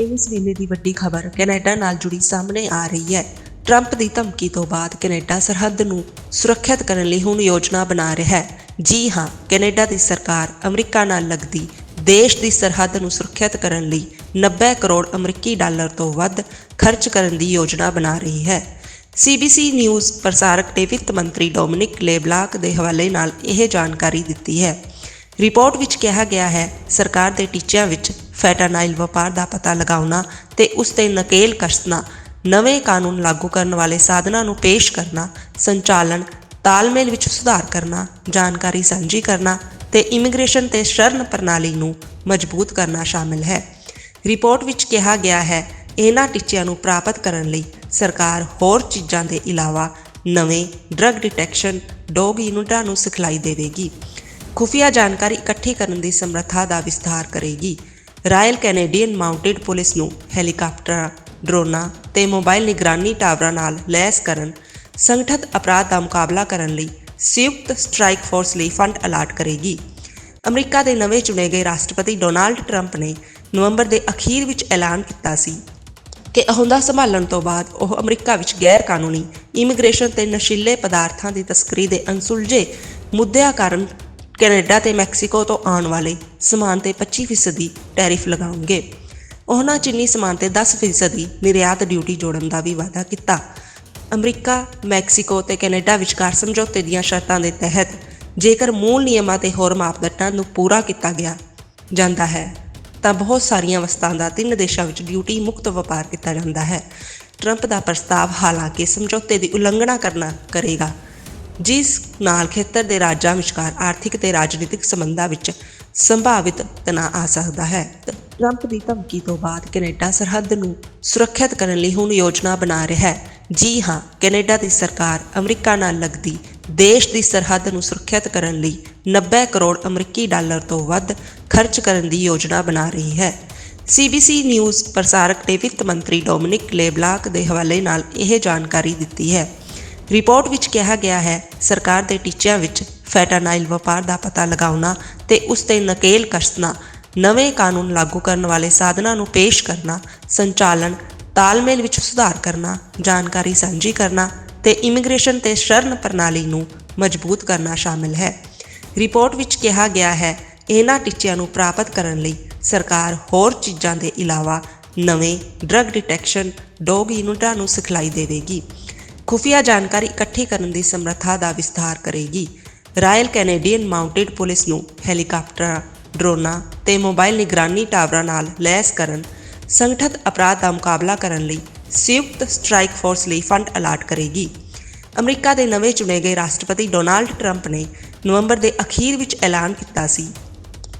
ਇਸ ਵੇਲੇ ਦੀ ਵੱਡੀ ਖਬਰ ਕੈਨੇਡਾ ਨਾਲ ਜੁੜੀ ਸਾਹਮਣੇ ਆ ਰਹੀ ਹੈ। ਟਰੰਪ ਦੀ ਧਮਕੀ ਤੋਂ ਬਾਅਦ ਕੈਨੇਡਾ ਸਰਹੱਦ ਨੂੰ ਸੁਰੱਖਿਅਤ ਕਰਨ ਲਈ ਹੁਣ ਯੋਜਨਾ ਬਣਾ ਰਿਹਾ ਹੈ। ਜੀ ਹਾਂ, ਕੈਨੇਡਾ ਦੀ ਸਰਕਾਰ ਅਮਰੀਕਾ ਨਾਲ ਲੱਗਦੀ ਦੇਸ਼ ਦੀ ਸਰਹੱਦ ਨੂੰ ਸੁਰੱਖਿਅਤ ਕਰਨ ਲਈ 90 ਕਰੋੜ ਅਮਰੀਕੀ ਡਾਲਰ ਤੋਂ ਵੱਧ ਖਰਚ ਕਰਨ ਦੀ ਯੋਜਨਾ ਬਣਾ ਰਹੀ ਹੈ। ਸੀਬੀਸੀ ਨਿਊਜ਼ ਪ੍ਰਸਾਰਕ ਤੇ ਵਿੱਤ ਮੰਤਰੀ ਡੋਮਿਨਿਕ ਲੇਬਲਾਕ ਦੇ ਹਵਾਲੇ ਨਾਲ ਇਹ ਜਾਣਕਾਰੀ ਦਿੱਤੀ ਹੈ। ਰਿਪੋਰਟ ਵਿੱਚ ਕਿਹਾ ਗਿਆ ਹੈ, ਸਰਕਾਰ ਦੇ ਟੀਚਿਆਂ ਵਿੱਚ ਫੈਟਾਨਾਈਲ ਵਪਾਰ ਦਾ ਪਤਾ ਲਗਾਉਣਾ ਤੇ ਉਸ ਤੇ ਨਕੇਲ ਕੱਸਣਾ, ਨਵੇਂ ਕਾਨੂੰਨ ਲਾਗੂ ਕਰਨ ਵਾਲੇ ਸਾਧਨਾਂ ਨੂੰ ਪੇਸ਼ ਕਰਨਾ, ਸੰਚਾਲਨ, ਤਾਲਮੇਲ ਵਿੱਚ ਸੁਧਾਰ ਕਰਨਾ, ਜਾਣਕਾਰੀ ਸਾਂਝੀ ਕਰਨਾ ਤੇ ਇਮੀਗ੍ਰੇਸ਼ਨ ਤੇ ਸ਼ਰਨ ਪ੍ਰਣਾਲੀ ਨੂੰ ਮਜ਼ਬੂਤ ਕਰਨਾ ਸ਼ਾਮਿਲ ਹੈ। ਰਿਪੋਰਟ ਵਿੱਚ ਕਿਹਾ ਗਿਆ ਹੈ, ਇਹਨਾਂ ਟੀਚਿਆਂ ਨੂੰ ਪ੍ਰਾਪਤ ਕਰਨ ਲਈ ਸਰਕਾਰ ਹੋਰ ਚੀਜ਼ਾਂ ਦੇ ਇਲਾਵਾ ਨਵੇਂ ਡਰੱਗ ਡਿਟੈਕਸ਼ਨ ਡੋਗ ਯੂਨਿਟਾਂ ਨੂੰ ਸਿਖਲਾਈ ਦੇਵੇਗੀ। ਖੁਫੀਆ ਜਾਣਕਾਰੀ ਇਕੱਠੀ ਕਰਨ ਦੀ ਸਮਰੱਥਾ ਦਾ ਵਿਸਥਾਰ ਕਰੇਗੀ। ਰਾਇਲ ਕੈਨੇਡੀਅਨ ਮਾਊਂਟਡ ਪੁਲਿਸ ਨੂੰ ਹੈਲੀਕਾਪਟਰਾਂ, ਡਰੋਨਾਂ ਤੇ ਮੋਬਾਈਲ ਨਿਗਰਾਨੀ ਟਾਵਰਾਂ ਨਾਲ ਲੈਸ ਕਰਨ, ਸੰਗਠਿਤ ਅਪਰਾਧ ਦਾ ਮੁਕਾਬਲਾ ਕਰਨ ਲਈ ਸੰਯੁਕਤ ਸਟ੍ਰਾਈਕ ਫੋਰਸ ਲਈ ਫੰਡ ਅਲਾਟ ਕਰੇਗੀ। ਅਮਰੀਕਾ ਦੇ ਨਵੇਂ ਚੁਣੇ ਗਏ ਰਾਸ਼ਟਰਪਤੀ ਡੋਨਾਲਡ ਟਰੰਪ ਨੇ ਨਵੰਬਰ ਦੇ ਅਖੀਰ ਵਿੱਚ ਐਲਾਨ ਕੀਤਾ ਸੀ ਕਿ ਅਹੁਦਾ ਸੰਭਾਲਣ ਤੋਂ ਬਾਅਦ ਉਹ ਅਮਰੀਕਾ ਵਿੱਚ ਗੈਰ ਕਾਨੂੰਨੀ ਇਮੀਗ੍ਰੇਸ਼ਨ ਤੇ ਨਸ਼ੀਲੇ ਪਦਾਰਥਾਂ ਦੀ ਤਸਕਰੀ ਦੇ ਅਣਸੁਲਝੇ ਮੁੱਦਿਆਂ ਕਾਰਨ ਕੈਨੇਡਾ ਤੇ ਮੈਕਸੀਕੋ ਤੋਂ ਆਉਣ ਵਾਲੇ ਸਮਾਨ ਤੇ 25% ਟੈਰਿਫ ਲਗਾਉਣਗੇ। ਉਹਨਾਂ ਚੀਨੀ ਸਮਾਨ ਤੇ 10% ਨਿਰਯਾਤ ਡਿਊਟੀ ਜੋੜਨ ਦਾ ਵੀ ਵਾਅਦਾ ਕੀਤਾ। ਅਮਰੀਕਾ, ਮੈਕਸੀਕੋ ਤੇ ਕੈਨੇਡਾ ਵਿਚਕਾਰ ਸਮਝੌਤੇ ਦੀਆਂ ਸ਼ਰਤਾਂ ਦੇ ਤਹਿਤ ਜੇਕਰ ਮੂਲ ਨਿਯਮਾਂ ਤੇ ਹੋਰ ਮਾਪਦੰਡਾਂ ਨੂੰ ਪੂਰਾ ਕੀਤਾ ਗਿਆ ਜਾਂਦਾ ਹੈ, ਤਾਂ ਬਹੁਤ ਸਾਰੀਆਂ ਵਸਤਾਂ ਦਾ ਤਿੰਨ ਦੇਸ਼ਾਂ ਵਿੱਚ ਡਿਊਟੀ ਮੁਕਤ ਵਪਾਰ ਕੀਤਾ ਜਾਂਦਾ ਹੈ। ਟਰੰਪ ਦਾ ਪ੍ਰਸਤਾਵ ਹਾਲਾਂਕਿ ਸਮਝੌਤੇ ਦੀ ਉਲੰਘਣਾ ਕਰਨਾ ਕਰੇਗਾ। ਜਿਸ ਨਾਲ ਖੇਤਰ ਦੇ ਰਾਜਾਂ ਵਿਚਕਾਰ ਆਰਥਿਕ ਤੇ ਰਾਜਨੀਤਿਕ ਸੰਬੰਧਾਂ ਵਿੱਚ ਸੰਭਾਵਿਤ ਤਣਾਅ ਆ ਸਕਦਾ ਹੈ। ਟਰੰਪ ਦੀ ਧਮਕੀ ਤੋਂ ਬਾਅਦ ਕੈਨੇਡਾ ਸਰਹੱਦ ਨੂੰ ਸੁਰੱਖਿਅਤ ਕਰਨ ਲਈ ਹੁਣ ਯੋਜਨਾ ਬਣਾ ਰਿਹਾ ਹੈ। ਜੀ ਹਾਂ, ਕੈਨੇਡਾ ਦੀ ਸਰਕਾਰ ਅਮਰੀਕਾ ਨਾਲ ਲੱਗਦੀ ਦੇਸ਼ ਦੀ ਸਰਹੱਦ ਨੂੰ ਸੁਰੱਖਿਅਤ ਕਰਨ ਲਈ 90 ਕਰੋੜ ਅਮਰੀਕੀ ਡਾਲਰ ਤੋਂ ਵੱਧ ਖਰਚ ਕਰਨ ਦੀ ਯੋਜਨਾ ਬਣਾ ਰਹੀ ਹੈ। ਸੀਬੀਸੀ ਨਿਊਜ਼ ਪ੍ਰਸਾਰਕ ਨੇ ਵਿੱਤ ਮੰਤਰੀ ਡੋਮਿਨਿਕ ਲੇਬਲਾਕ ਦੇ ਹਵਾਲੇ ਨਾਲ ਇਹ ਜਾਣਕਾਰੀ ਦਿੱਤੀ ਹੈ। ਰਿਪੋਰਟ ਵਿੱਚ ਕਿਹਾ ਗਿਆ ਹੈ, ਸਰਕਾਰ ਦੇ ਟੀਚਿਆਂ ਵਿੱਚ ਫੈਟਾਨਾਈਲ ਵਪਾਰ ਦਾ ਪਤਾ ਲਗਾਉਣਾ ਤੇ ਉਸ ਤੇ ਨਕੇਲ ਕੱਸਣਾ ਨਵੇਂ ਕਾਨੂੰਨ ਲਾਗੂ ਕਰਨ ਵਾਲੇ ਸਾਧਨਾਂ ਨੂੰ ਪੇਸ਼ ਕਰਨਾ, ਸੰਚਾਲਨ, ਤਾਲਮੇਲ ਵਿੱਚ ਸੁਧਾਰ ਕਰਨਾ, ਜਾਣਕਾਰੀ ਸਾਂਝੀ ਕਰਨਾ ਤੇ ਇਮੀਗ੍ਰੇਸ਼ਨ ਤੇ ਸ਼ਰਨ ਪ੍ਰਣਾਲੀ ਨੂੰ ਮਜ਼ਬੂਤ ਕਰਨਾ ਸ਼ਾਮਿਲ ਹੈ। ਰਿਪੋਰਟ ਵਿੱਚ ਕਿਹਾ ਗਿਆ ਹੈ, ਇਹਨਾਂ ਟੀਚਿਆਂ ਨੂੰ ਪ੍ਰਾਪਤ ਕਰਨ ਲਈ ਸਰਕਾਰ ਹੋਰ ਚੀਜ਼ਾਂ ਦੇ ਇਲਾਵਾ ਨਵੇਂ ਡਰੱਗ ਡਿਟੈਕਸ਼ਨ ਡੋਗ ਯੂਨਿਟਾਂ ਨੂੰ ਸਿਖਲਾਈ ਦੇਵੇਗੀ। ਖੁਫੀਆ ਜਾਣਕਾਰੀ ਇਕੱਠੀ ਕਰਨ ਦੀ ਸਮਰੱਥਾ ਦਾ ਵਿਸਥਾਰ ਕਰੇਗੀ। ਰਾਇਲ ਕੈਨੇਡੀਅਨ ਮਾਊਂਟਡ ਪੁਲਿਸ ਨੂੰ ਹੈਲੀਕਾਪਟਰਾਂ, ਡਰੋਨਾਂ ਤੇ ਮੋਬਾਈਲ ਨਿਗਰਾਨੀ ਟਾਵਰਾਂ ਨਾਲ ਲੈਸ ਕਰਨ, ਸੰਗਠਿਤ ਅਪਰਾਧ ਦਾ ਮੁਕਾਬਲਾ ਕਰਨ ਲਈ ਸੰਯੁਕਤ ਸਟ੍ਰਾਈਕ ਫੋਰਸ ਲਈ ਫੰਡ ਅਲਾਟ ਕਰੇਗੀ। ਅਮਰੀਕਾ ਦੇ ਨਵੇਂ ਚੁਣੇ ਗਏ ਰਾਸ਼ਟਰਪਤੀ ਡੋਨਾਲਡ ਟਰੰਪ ਨੇ ਨਵੰਬਰ ਦੇ ਅਖੀਰ ਵਿੱਚ ਐਲਾਨ ਕੀਤਾ ਸੀ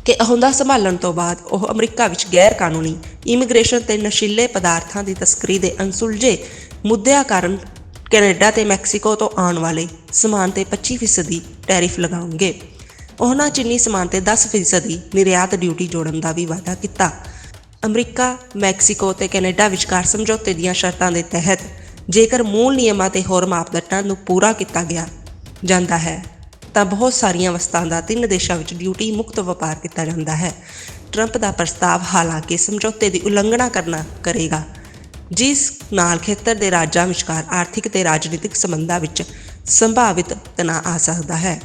ਕਿ ਅਹੁਦਾ ਸੰਭਾਲਣ ਤੋਂ ਬਾਅਦ ਉਹ ਅਮਰੀਕਾ ਵਿੱਚ ਗੈਰ ਕਾਨੂੰਨੀ ਇਮੀਗ੍ਰੇਸ਼ਨ ਤੇ ਨਸ਼ੀਲੇ ਪਦਾਰਥਾਂ ਦੀ ਤਸਕਰੀ ਦੇ ਅਣਸੁਲਝੇ ਮੁੱਦਿਆਂ ਕਾਰਨ ਕੈਨੇਡਾ ਤੇ ਮੈਕਸੀਕੋ ਤੋਂ ਆਉਣ ਵਾਲੇ ਸਮਾਨ ਤੇ 25% ਟੈਰਿਫ ਲਗਾਉਣਗੇ। ਉਹਨਾਂ ਚੀਨੀ ਸਮਾਨ ਤੇ 10% ਨਿਰਯਾਤ ਡਿਊਟੀ ਜੋੜਨ ਦਾ ਵੀ ਵਾਅਦਾ ਕੀਤਾ। ਅਮਰੀਕਾ, ਮੈਕਸੀਕੋ ਤੇ ਕੈਨੇਡਾ ਵਿਚਕਾਰ ਸਮਝੌਤੇ ਦੀਆਂ ਸ਼ਰਤਾਂ ਦੇ ਤਹਿਤ ਜੇਕਰ ਮੂਲ ਨਿਯਮਾਂ ਤੇ ਹੋਰ ਮਾਪਦੰਡਾਂ ਨੂੰ ਪੂਰਾ ਕੀਤਾ ਗਿਆ ਜਾਂਦਾ ਹੈ, ਤਾਂ ਬਹੁਤ ਸਾਰੀਆਂ ਵਸਤਾਂ ਦਾ ਤਿੰਨ ਦੇਸ਼ਾਂ ਵਿੱਚ ਡਿਊਟੀ ਮੁਕਤ ਵਪਾਰ ਕੀਤਾ ਜਾਂਦਾ ਹੈ। ਟਰੰਪ ਦਾ ਪ੍ਰਸਤਾਵ ਹਾਲਾਂਕਿ ਸਮਝੌਤੇ ਦੀ ਉਲੰਘਣਾ ਕਰਨਾ ਕਰੇਗਾ। ਜਿਸ ਨਾਲ ਖੇਤਰ ਦੇ ਰਾਜਾਂ ਵਿਚਕਾਰ ਆਰਥਿਕ ਤੇ ਰਾਜਨੀਤਿਕ ਸੰਬੰਧਾਂ ਵਿੱਚ ਸੰਭਾਵਿਤ ਤਣਾਅ ਆ ਸਕਦਾ ਹੈ।